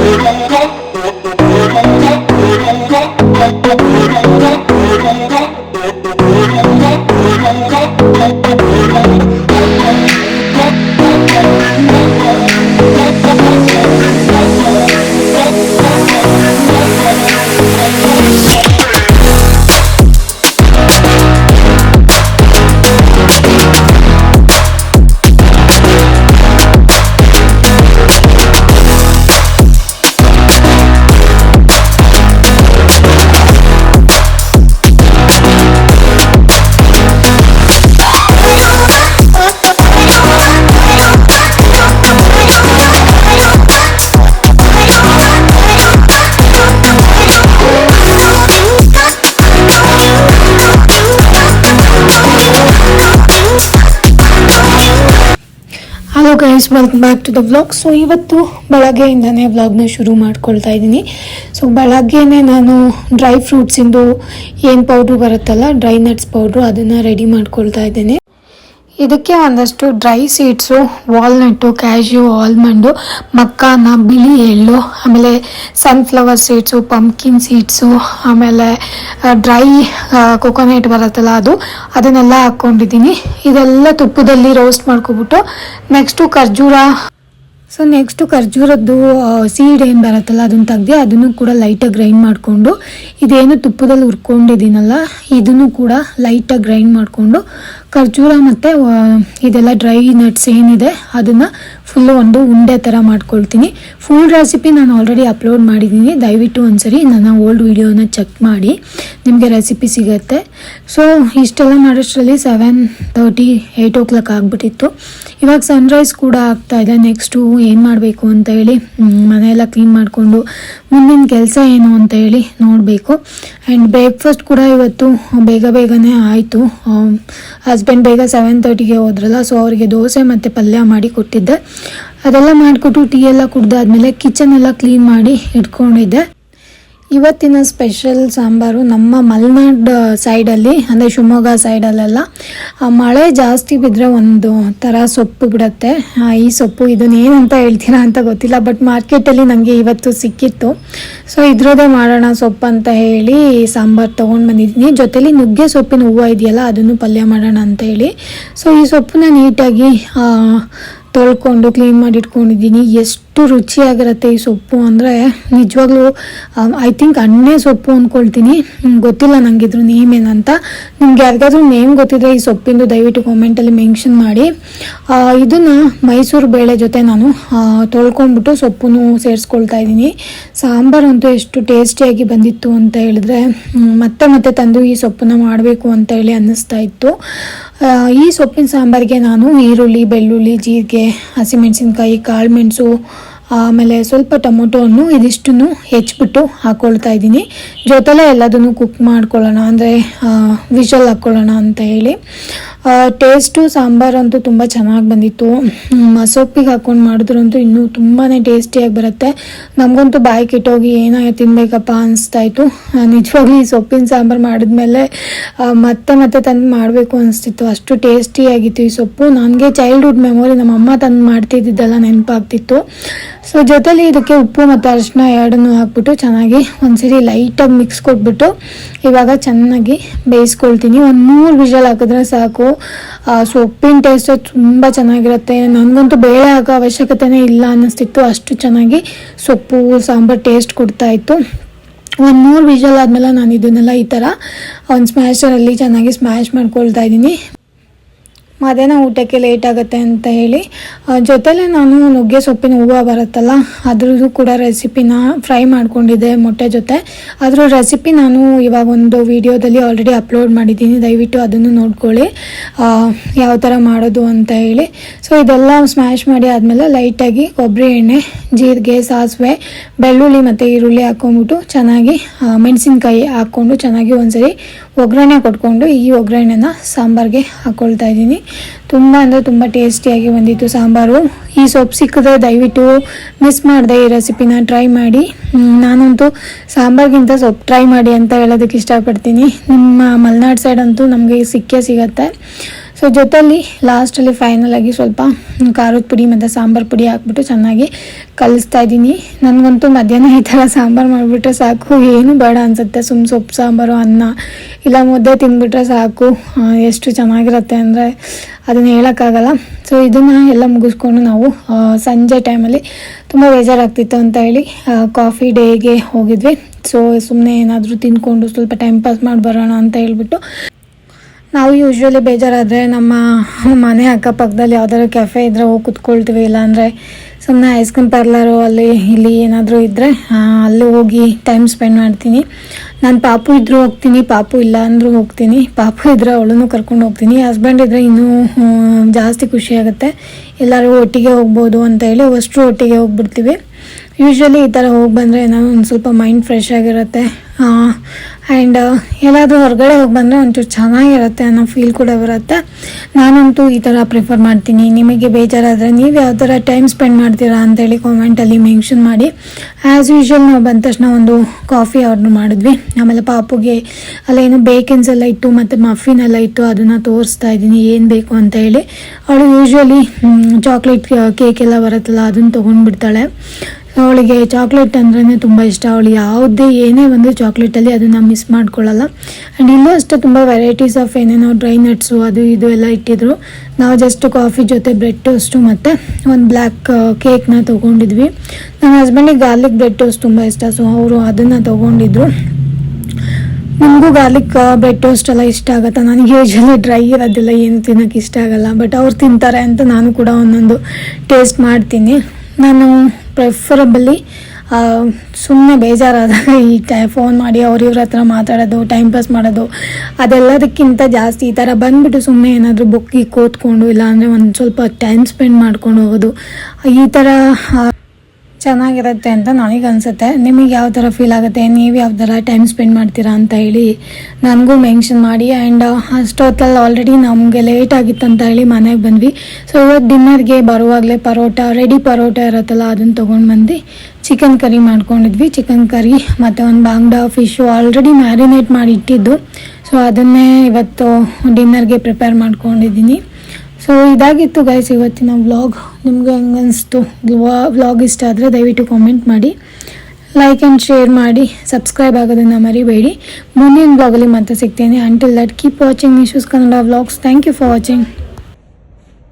Hallelujah. Guys welcome back to the vlog so ಇವತ್ತು ಬೆಳಗ್ಗೆಯಿಂದನೇ ವ್ಲಾಗ್ನ ಶುರು ಮಾಡ್ಕೊಳ್ತಾ ಇದ್ದೀನಿ. ಸೊ ಬೆಳಗ್ಗೆನೇ ನಾನು ಡ್ರೈ ಫ್ರೂಟ್ಸಿಂದು ಏನು ಪೌಡ್ರು ಬರುತ್ತಲ್ಲ ಡ್ರೈ ನಟ್ಸ್ ಪೌಡ್ರು ಅದನ್ನು ರೆಡಿ ಮಾಡ್ಕೊಳ್ತಾ ಇದ್ದೀನಿ. ಇದಕ್ಕೆ ಒಂದಷ್ಟು dry seeds walnut cashew almond makhana, ಬಿಳಿ ಎಳ್ಳು, ಆಮೇಲೆ ಸನ್ಫ್ಲವರ್ ಸೀಡ್ಸು ಪಂಪ್ಕಿನ್ ಸೀಡ್ಸು ಆಮೇಲೆ ಡ್ರೈ ಕೊಕೊನೆಟ್ ಬರುತ್ತಲ್ಲ ಅದು, ಅದನ್ನೆಲ್ಲ ಹಾಕ್ಕೊಂಡಿದ್ದೀನಿ ಇದೆಲ್ಲ ತುಪ್ಪದಲ್ಲಿ ರೋಸ್ಟ್ ಮಾಡ್ಕೊಬಿಟ್ಟು ನೆಕ್ಸ್ಟು ಖರ್ಜೂರ ಸೊ ನೆಕ್ಸ್ಟು ಖರ್ಜೂರದ್ದು ಸೀಡ್ ಏನು ಬರುತ್ತಲ್ಲ, ಅದನ್ನು ತೆಗ್ದು ಅದನ್ನು ಕೂಡ ಲೈಟಾಗಿ ಗ್ರೈಂಡ್ ಮಾಡಿಕೊಂಡು, ಇದೇನು ತುಪ್ಪದಲ್ಲಿ ಹುರ್ಕೊಂಡಿದ್ದೀನಲ್ಲ, ಇದನ್ನು ಕೂಡ ಲೈಟಾಗಿ ಗ್ರೈಂಡ್ ಮಾಡಿಕೊಂಡು, ಖರ್ಜೂರ ಮತ್ತು ಇದೆಲ್ಲ ಡ್ರೈ ನಟ್ಸ್ ಏನಿದೆ, ಅದನ್ನು ಫುಲ್ಲು ಒಂದು ಉಂಡೆ ಥರ ಮಾಡ್ಕೊಳ್ತೀನಿ. ಫುಲ್ ರೆಸಿಪಿ ನಾನು ಆಲ್ರೆಡಿ ಅಪ್ಲೋಡ್ ಮಾಡಿದ್ದೀನಿ. ದಯವಿಟ್ಟು ಒಂದ್ಸರಿ ನನ್ನ ಓಲ್ಡ್ ವಿಡಿಯೋನ ಚೆಕ್ ಮಾಡಿ. ನಿಮಗೆ ರೆಸಿಪಿ ಸಿಗುತ್ತೆ. ಸೊ ಇಷ್ಟೆಲ್ಲ ಮಾಡೋಷ್ಟರಲ್ಲಿ seven thirty eight o'clock ಆಗಿಬಿಟ್ಟಿತ್ತು. ಇವಾಗ ಸನ್ರೈಸ್ ಕೂಡ ಆಗ್ತಾ ಇದೆ. ನೆಕ್ಸ್ಟು ಏನು ಮಾಡಬೇಕು ಅಂತ ಹೇಳಿ ಮನೆಯೆಲ್ಲ ಕ್ಲೀನ್ ಮಾಡಿಕೊಂಡು ಮುಂದಿನ ಕೆಲಸ ಏನು ಅಂತ ಹೇಳಿ ನೋಡಬೇಕು. ಆ್ಯಂಡ್ ಬ್ರೇಕ್ಫಾಸ್ಟ್ ಕೂಡ ಇವತ್ತು ಬೇಗ ಬೇಗನೆ ಆಯಿತು. ಹಸ್ಬೆಂಡ್ ಬೇಗ ಸೆವೆನ್ ತರ್ಟಿಗೆ ಹೋದ್ರಲ್ಲ ಸೊ ಅವರಿಗೆ ದೋಸೆ ಮತ್ತು ಪಲ್ಯ ಮಾಡಿ ಕೊಟ್ಟಿದ್ದೆ. ಅದೆಲ್ಲ ಮಾಡಿಕೊಟ್ಟು ಟೀ ಎಲ್ಲ ಕುಡ್ದಾದ್ಮೇಲೆ ಕಿಚನ್ ಎಲ್ಲ ಕ್ಲೀನ್ ಮಾಡಿ ಇಟ್ಕೊಂಡಿದ್ದೆ. ಇವತ್ತಿನ ಸ್ಪೆಷಲ್ ಸಾಂಬಾರು ನಮ್ಮ ಮಲೆನಾಡ್ ಸೈಡಲ್ಲಿ, ಅಂದರೆ ಶಿವಮೊಗ್ಗ ಸೈಡಲ್ಲೆಲ್ಲ. ಮಳೆ ಜಾಸ್ತಿ ಬಿದ್ದರೆ ಒಂದು ಥರ ಸೊಪ್ಪು ಬಿಡುತ್ತೆ. ಈ ಸೊಪ್ಪು ಇದನ್ನ ಏನಂತ ಹೇಳ್ತೀರಾ ಅಂತ ಗೊತ್ತಿಲ್ಲ, ಬಟ್ ಮಾರ್ಕೆಟಲ್ಲಿ ನನಗೆ ಇವತ್ತು ಸಿಕ್ಕಿತ್ತು. ಸೊ ಇದ್ರದೇ ಮಾಡೋಣ ಸೊಪ್ಪು ಅಂತ ಹೇಳಿ ಸಾಂಬಾರು ತೊಗೊಂಡು ಬಂದಿದ್ದೀನಿ. ಜೊತೆಲಿ ನುಗ್ಗೆ ಸೊಪ್ಪಿನ ಹೂವು ಇದೆಯಲ್ಲ, ಅದನ್ನು ಪಲ್ಯ ಮಾಡೋಣ ಅಂತ ಹೇಳಿ. ಸೊ, ಈ ಸೊಪ್ಪನ್ನ ನೀಟಾಗಿ ತೊಳ್ಕೊಂಡು ಕ್ಲೀನ್ ಮಾಡಿ ಇಟ್ಕೊಂಡಿದ್ದೀನಿ. ಎಷ್ಟು ರುಚಿಯಾಗಿರುತ್ತೆ ಈ ಸೊಪ್ಪು ಅಂದರೆ, ನಿಜವಾಗ್ಲೂ ಐ ಥಿಂಕ್ ಅಣ್ಣೆ ಸೊಪ್ಪು ಅಂದ್ಕೊಳ್ತೀನಿ ಗೊತ್ತಿಲ್ಲ ನನಗೆ ಇದ್ರ ನೇಮ್ ಏನಂತ. ನಿಮ್ಗೆ ಯಾರಿಗಾದ್ರೂ ನೇಮ್ ಗೊತ್ತಿದ್ರೆ ಈ ಸೊಪ್ಪಿಂದು ದಯವಿಟ್ಟು ಕಾಮೆಂಟಲ್ಲಿ ಮೆನ್ಷನ್ ಮಾಡಿ. ಇದನ್ನು ಮೈಸೂರು ಬೇಳೆ ಜೊತೆ ನಾನು ತೊಳ್ಕೊಂಡ್ಬಿಟ್ಟು ಸೊಪ್ಪನ್ನು ಸೇರಿಸ್ಕೊಳ್ತಾ ಇದ್ದೀನಿ. ಸಾಂಬಾರಂತೂ ಎಷ್ಟು ಟೇಸ್ಟಿಯಾಗಿ ಬಂದಿತ್ತು ಅಂತ ಹೇಳಿದ್ರೆ ಮತ್ತೆ ಮತ್ತೆ ತಂದು ಈ ಸೊಪ್ಪನ್ನ ಮಾಡಬೇಕು ಅಂತ ಹೇಳಿ ಅನ್ನಿಸ್ತಾ ಇತ್ತು. ಈ ಸೊಪ್ಪಿನ ಸಾಂಬಾರಿಗೆ ನಾನು ಈರುಳ್ಳಿ, ಬೆಳ್ಳುಳ್ಳಿ, ಜೀರಿಗೆ, ಹಸಿಮೆಣಸಿನ್ಕಾಯಿ, ಕಾಳುಮೆಣಸು, ಆಮೇಲೆ ಸ್ವಲ್ಪ ಟೊಮೊಟೊವನ್ನು ಇದಿಷ್ಟನ್ನು ಹೆಚ್ಚಿಬಿಟ್ಟು ಹಾಕ್ಕೊಳ್ತಾ ಇದ್ದೀನಿ. ಜೊತೆಲೇ ಎಲ್ಲದನ್ನು ಕುಕ್ ಮಾಡ್ಕೊಳ್ಳೋಣ, ಅಂದರೆ ವಿಷಲ್ ಹಾಕ್ಕೊಳ್ಳೋಣ ಅಂತ ಹೇಳಿ. ಟೇಸ್ಟು ಸಾಂಬಾರಂತೂ ತುಂಬ ಚೆನ್ನಾಗಿ ಬಂದಿತ್ತು. ಸೊಪ್ಪಿಗೆ ಹಾಕ್ಕೊಂಡು ಮಾಡಿದ್ರಂತೂ ಇನ್ನೂ ತುಂಬಾ ಟೇಸ್ಟಿಯಾಗಿ ಬರುತ್ತೆ. ನಮಗಂತೂ ಬಾಯಿ ಕೆಟ್ಟೋಗಿ ಏನೋ ತಿನ್ಬೇಕಪ್ಪ ಅನಿಸ್ತಾ ಇತ್ತು ನಿಜವಾಗ್ಲೂ ಈ ಸೊಪ್ಪಿನ ಸಾಂಬಾರು ಮಾಡಿದ್ಮೇಲೆ ಮತ್ತೆ ಮತ್ತೆ ತಂದು ಮಾಡಬೇಕು ಅನಿಸ್ತಿತ್ತು. ಅಷ್ಟು ಟೇಸ್ಟಿಯಾಗಿತ್ತು ಈ ಸೊಪ್ಪು. ನನಗೆ ಚೈಲ್ಡ್ಹುಡ್ ಮೆಮೊರಿ ನಮ್ಮ ಅಮ್ಮ ತಂದು ಮಾಡ್ತಿದ್ದಿದ್ದೆಲ್ಲ ನೆನಪಾಗ್ತಿತ್ತು. ಸೊ ಜೊತೆಲಿ ಇದಕ್ಕೆ ಉಪ್ಪು ಮತ್ತು ಅರಿಶಿನ ಎರಡನ್ನೂ ಹಾಕ್ಬಿಟ್ಟು ಚೆನ್ನಾಗಿ ಒಂದ್ಸರಿ ಲೈಟಾಗಿ ಮಿಕ್ಸ್ ಕೊಟ್ಬಿಟ್ಟು ಇವಾಗ ಚೆನ್ನಾಗಿ ಬೇಯಿಸ್ಕೊಳ್ತೀನಿ. ಒಂದು ಮೂರು ವಿಷಲ್ ಹಾಕಿದ್ರೆ ಸಾಕು. ಆ ಸೊಪ್ಪಿನ ಟೇಸ್ಟ್ ತುಂಬ ಚೆನ್ನಾಗಿರುತ್ತೆ. ನನಗಂತೂ ಬೇಳೆ ಹಾಕೋ ಅವಶ್ಯಕತೆನೇ ಇಲ್ಲ ಅನ್ನಿಸ್ತಿತ್ತು. ಅಷ್ಟು ಚೆನ್ನಾಗಿ ಸೊಪ್ಪು, ಸಾಂಬಾರ್ ಟೇಸ್ಟ್ ಕೊಡ್ತಾ ಇತ್ತು. ಒಂದು ಮೂರು ವಿಜಲ್ ಆದಮೇಲೆ ನಾನು ಇದನ್ನೆಲ್ಲ ಈ ಥರ ಒಂದು ಸ್ಮ್ಯಾಶರಲ್ಲಿ ಚೆನ್ನಾಗಿ ಸ್ಮ್ಯಾಶ್ ಮಾಡ್ಕೊಳ್ತಾ ಇದ್ದೀನಿ. ಮಧ್ಯಾಹ್ನ ಊಟಕ್ಕೆ ಲೇಟ್ ಆಗುತ್ತೆ ಅಂತ ಹೇಳಿ ಜೊತೆಲೆ ನಾನು ನುಗ್ಗೆ ಸೊಪ್ಪಿನ ಹೂವು ಬರುತ್ತಲ್ಲ, ಅದ್ರದ್ದು ಕೂಡ ರೆಸಿಪಿನ ಫ್ರೈ ಮಾಡ್ಕೊಂಡಿದ್ದೆ ಮೊಟ್ಟೆ ಜೊತೆ. ಅದರ ರೆಸಿಪಿ ನಾನು ಇವಾಗ ಒಂದು ವಿಡಿಯೋದಲ್ಲಿ ಆಲ್ರೆಡಿ ಅಪ್ಲೋಡ್ ಮಾಡಿದ್ದೀನಿ, ದಯವಿಟ್ಟು ಅದನ್ನು ನೋಡ್ಕೊಳ್ಳಿ ಯಾವ ಥರ ಮಾಡೋದು ಅಂತ ಹೇಳಿ. ಸೊ ಇದೆಲ್ಲ ಸ್ಮ್ಯಾಶ್ ಮಾಡಿ ಆದಮೇಲೆ ಲೈಟಾಗಿ ಕೊಬ್ಬರಿ ಎಣ್ಣೆ, ಜೀರಿಗೆ, ಸಾಸಿವೆ, ಬೆಳ್ಳುಳ್ಳಿ ಮತ್ತು ಈರುಳ್ಳಿ ಹಾಕ್ಕೊಂಬಿಟ್ಟು ಚೆನ್ನಾಗಿ ಮೆಣಸಿನ್ಕಾಯಿ ಹಾಕ್ಕೊಂಡು ಚೆನ್ನಾಗಿ ಒಂದ್ಸರಿ ಒಗ್ಗರಣೆ ಕೊಟ್ಕೊಂಡು ಈ ಒಗ್ಗರಣೆನ ಸಾಂಬಾರ್ಗೆ ಹಾಕ್ಕೊಳ್ತಾ ಇದ್ದೀನಿ. ತುಂಬ ಅಂದರೆ ತುಂಬ ಟೇಸ್ಟಿಯಾಗಿ ಬಂದಿತ್ತು ಸಾಂಬಾರು. ಈ ಸೊಪ್ಪು ಸಿಕ್ಕಿದ್ರೆ ದಯವಿಟ್ಟು ಮಿಸ್ ಮಾಡಿದೆ ಈ ರೆಸಿಪಿನ ಟ್ರೈ ಮಾಡಿ. ನಾನಂತೂ ಸಾಂಬಾರಿಗಿಂತ ಸೊಪ್ಪು ಟ್ರೈ ಮಾಡಿ ಅಂತ ಹೇಳೋದಕ್ಕೆ ಇಷ್ಟಪಡ್ತೀನಿ. ನಿಮ್ಮ ಮಲೆನಾಡು ಸೈಡ್ ಅಂತೂ ನಮಗೆ ಸಿಕ್ಕೇ ಸಿಗತ್ತೆ. ಸೊ ಜೊತೆಯಲ್ಲಿ ಲಾಸ್ಟಲ್ಲಿ ಫೈನಲ್ ಆಗಿ ಸ್ವಲ್ಪ ಖಾರದ ಪುಡಿ ಮತ್ತು ಸಾಂಬಾರು ಪುಡಿ ಹಾಕ್ಬಿಟ್ಟು ಚೆನ್ನಾಗಿ ಕಲಿಸ್ತಾ ಇದ್ದೀನಿ. ನನಗಂತೂ ಮಧ್ಯಾಹ್ನ ಈ ಥರ ಸಾಂಬಾರು ಮಾಡಿಬಿಟ್ರೆ ಸಾಕು. ಏನು ಬೇಡ ಅನಿಸುತ್ತೆ. ಸುಮ್ಮ ಸೊಪ್ಪು, ಸಾಂಬಾರು, ಅನ್ನ ಇಲ್ಲ ಮುದ್ದೆ ತಿಂದ್ಬಿಟ್ರೆ ಸಾಕು. ಎಷ್ಟು ಚೆನ್ನಾಗಿರುತ್ತೆ ಅಂದರೆ ಅದನ್ನು ಹೇಳೋಕ್ಕಾಗಲ್ಲ. ಸೊ ಇದನ್ನು ಎಲ್ಲ ಮುಗಿಸ್ಕೊಂಡು ನಾವು ಸಂಜೆ ಟೈಮಲ್ಲಿ ತುಂಬ ಬೇಜಾರಾಗ್ತಿತ್ತು ಅಂತ ಹೇಳಿ ಕಾಫಿ ಡೇಗೆ ಹೋಗಿದ್ವಿ. ಸೊ ಸುಮ್ಮನೆ ಏನಾದರೂ ತಿಂದ್ಕೊಂಡು ಸ್ವಲ್ಪ ಟೈಮ್ ಪಾಸ್ ಮಾಡಿ ಬರೋಣ ಅಂತ ಹೇಳ್ಬಿಟ್ಟು ನಾವು ಯೂಶ್ವಲಿ ಬೇಜಾರಾದರೆ ನಮ್ಮ ಮನೆ ಅಕ್ಕಪಕ್ಕದಲ್ಲಿ ಯಾವ್ದಾದ್ರು ಕೆಫೆ ಇದ್ದರೆ ಹೋಗಿ ಕುತ್ಕೊಳ್ತೀವಿ, ಇಲ್ಲಾಂದರೆ ಸುಮ್ಮನೆ ಐಸ್ ಕ್ರೀಮ್ ಪಾರ್ಲರು ಅಲ್ಲಿ ಇಲ್ಲಿ ಏನಾದರೂ ಇದ್ದರೆ ಅಲ್ಲಿ ಹೋಗಿ ಟೈಮ್ ಸ್ಪೆಂಡ್ ಮಾಡ್ತೀನಿ. ನಾನು ಪಾಪು ಇದ್ದರೂ ಹೋಗ್ತೀನಿ, ಪಾಪು ಇಲ್ಲ ಅಂದರೂ ಹೋಗ್ತೀನಿ. ಪಾಪು ಇದ್ದರೆ ಅವಳನ್ನು ಕರ್ಕೊಂಡು ಹೋಗ್ತೀನಿ. ಹಸ್ಬೆಂಡ್ ಇದ್ದರೆ ಇನ್ನೂ ಜಾಸ್ತಿ ಖುಷಿಯಾಗುತ್ತೆ ಎಲ್ಲರೂ ಒಟ್ಟಿಗೆ ಹೋಗ್ಬೋದು ಅಂತ ಹೇಳಿ ಅಷ್ಟು ಒಟ್ಟಿಗೆ ಹೋಗ್ಬಿಡ್ತೀವಿ. ಯೂಶ್ವಲಿ ಈ ಥರ ಹೋಗಿ ಬಂದರೆ ಏನೋ ಒಂದು ಸ್ವಲ್ಪ ಮೈಂಡ್ ಫ್ರೆಶ್ ಆಗಿರುತ್ತೆ. ಆ್ಯಂಡ್ ಎಲ್ಲಾದರೂ ಹೊರಗಡೆ ಹೋಗಿ ಬಂದರೆ ಒಂಚೂರು ಚೆನ್ನಾಗಿರುತ್ತೆ ಅನ್ನೋ ಫೀಲ್ ಕೂಡ ಬರುತ್ತೆ. ನಾನಂತೂ ಈ ಥರ ಪ್ರಿಫರ್ ಮಾಡ್ತೀನಿ. ನಿಮಗೆ ಬೇಜಾರಾದರೆ ನೀವು ಯಾವ ಥರ ಟೈಮ್ ಸ್ಪೆಂಡ್ ಮಾಡ್ತೀರಾ ಅಂತೇಳಿ ಕಾಮೆಂಟಲ್ಲಿ ಮೆನ್ಷನ್ ಮಾಡಿ. ಆ್ಯಸ್ ಯೂಶ್ವಲ್ ನಾವು ಬಂದ ತಕ್ಷಣ ಒಂದು ಕಾಫಿ ಆರ್ಡ್ರ್ ಮಾಡಿದ್ವಿ. ಆಮೇಲೆ ಪಾಪುಗೆ ಅಲ್ಲೇನು ಬೇಕೆನ್ಸ್ ಎಲ್ಲ ಇತ್ತು ಮತ್ತು ಮಫಿನ್ ಎಲ್ಲ ಇಟ್ಟು ಅದನ್ನು ತೋರಿಸ್ತಾ ಇದ್ದೀನಿ. ಏನು ಬೇಕು ಅಂತ ಹೇಳಿ. ಅವಳು ಯೂಶ್ವಲಿ ಚಾಕ್ಲೇಟ್ ಕೇಕ್ ಎಲ್ಲ ಬರುತ್ತಲ್ಲ, ಅದನ್ನು ತೊಗೊಂಡ್ಬಿಡ್ತಾಳೆ. ಅವಳಿಗೆ ಚಾಕ್ಲೇಟ್ ಅಂದ್ರೇ ತುಂಬ ಇಷ್ಟ. ಅವಳು ಯಾವುದೇ ಏನೇ ಒಂದು ಚಾಕ್ಲೇಟಲ್ಲಿ ಅದನ್ನು ಮಿಸ್ ಮಾಡ್ಕೊಳ್ಳಲ್ಲ ಆ್ಯಂಡ್ ಇಲ್ಲೂ ಅಷ್ಟೇ ತುಂಬ ವೆರೈಟೀಸ್ ಆಫ್ ಏನೇನೋ ಡ್ರೈ ನಟ್ಸು ಅದು ಇದು ಎಲ್ಲ ಇಟ್ಟಿದ್ರು. ನಾವು ಜಸ್ಟ್ ಕಾಫಿ ಜೊತೆ ಬ್ರೆಡ್ ಟೋಸ್ಟು ಮತ್ತು ಒಂದು ಬ್ಲ್ಯಾಕ್ ಕೇಕ್ನ ತೊಗೊಂಡಿದ್ವಿ. ನನ್ನ ಹಸ್ಬೆಂಡಿಗೆ ಗಾರ್ಲಿಕ್ ಬ್ರೆಡ್ ಟೋಸ್ಟ್ ತುಂಬ ಇಷ್ಟ ಸೊ ಅವರು ಅದನ್ನು ತೊಗೊಂಡಿದ್ರು. ನನಗೂ ಗಾರ್ಲಿಕ್ ಬ್ರೆಡ್ ಟೋಸ್ಟ್ ಎಲ್ಲ ಇಷ್ಟ ಆಗುತ್ತೆ. ನನಗೆ ಯೂಶಲಿ ಡ್ರೈ ಇರೋದಿಲ್ಲ, ಏನು ತಿನ್ನೋಕ್ಕೆ ಇಷ್ಟ ಆಗಲ್ಲ. ಬಟ್ ಅವ್ರು ತಿಂತಾರೆ ಅಂತ ನಾನು ಕೂಡ ಒಂದೊಂದು ಟೇಸ್ಟ್ ಮಾಡ್ತೀನಿ. ನಾನು ಪ್ರಿಫರಬಲಿ ಸುಮ್ಮನೆ ಬೇಜಾರಾದಾಗ ಈ ಟೈ, ಫೋನ್ ಮಾಡಿ ಅವ್ರ ಇವ್ರ ಹತ್ರ ಮಾತಾಡೋದು, ಟೈಮ್ ಪಾಸ್ ಮಾಡೋದು, ಅದೆಲ್ಲದಕ್ಕಿಂತ ಜಾಸ್ತಿ ಈ ಥರ ಬಂದುಬಿಟ್ಟು ಸುಮ್ಮನೆ ಏನಾದರೂ ಬುಕ್ಕಿಗೆ ಕೂತ್ಕೊಂಡು ಇಲ್ಲಾಂದರೆ ಒಂದು ಸ್ವಲ್ಪ ಟೈಮ್ ಸ್ಪೆಂಡ್ ಮಾಡ್ಕೊಂಡು ಹೋಗೋದು, ಈ ಥರ ಚೆನ್ನಾಗಿರುತ್ತೆ ಅಂತ ನನಗೆ ಅನಿಸುತ್ತೆ ನಿಮಗೆ ಯಾವ ಥರ ಫೀಲ್ ಆಗುತ್ತೆ? ನೀವು ಯಾವ ಥರ ಟೈಮ್ ಸ್ಪೆಂಡ್ ಮಾಡ್ತೀರಾ ಅಂತ ಹೇಳಿ ನನಗೂ ಮೆನ್ಷನ್ ಮಾಡಿ ಆ್ಯಂಡ್ ಅಷ್ಟೊತ್ತಲ್ಲಿ ಆಲ್ರೆಡಿ ನಮಗೆ ಲೇಟ್ ಆಗಿತ್ತು ಅಂತ ಹೇಳಿ ಮನೆಗೆ ಬಂದ್ವಿ. ಸೊ ಇವತ್ತು ಡಿನ್ನರ್ಗೆ ಬರುವಾಗಲೇ ಪರೋಟ ರೆಡಿ ಪರೋಟ ಇರುತ್ತಲ್ಲ ಅದನ್ನು ತೊಗೊಂಡು ಬಂದು ಚಿಕನ್ ಕರಿ ಮಾಡ್ಕೊಂಡಿದ್ವಿ. ಚಿಕನ್ ಕರಿ ಮತ್ತು ಒಂದು ಬಾಂಗ್ಡ ಫಿಶು ಆಲ್ರೆಡಿ ಮ್ಯಾರಿನೇಟ್ ಮಾಡಿ ಇಟ್ಟಿದ್ದು. ಸೊ ಅದನ್ನೇ ಇವತ್ತು ಡಿನ್ನರ್ಗೆ ಪ್ರಿಪೇರ್ ಮಾಡ್ಕೊಂಡಿದ್ದೀನಿ. ಸೊ ಇದಾಗಿತ್ತು ಗೈಸ್ ಇವತ್ತಿನ ವ್ಲಾಗ್ ನಿಮಗೆ ಹೆಂಗೆ ಅನಿಸ್ತು? ವ್ಲಾಗ್ ಇಷ್ಟ ಆದರೆ ದಯವಿಟ್ಟು ಕಾಮೆಂಟ್ ಮಾಡಿ. ಲೈಕ್ ಆ್ಯಂಡ್ ಶೇರ್ ಮಾಡಿ. ಸಬ್ಸ್ಕ್ರೈಬ್ ಆಗೋದನ್ನು ಮರಿಬೇಡಿ. ಮುಂದಿನ ವ್ಲಾಗಲ್ಲಿ ಮತ್ತೆ ಸಿಗ್ತೇನೆ. Until that keep watching issues Kannada vlogs thank you for watching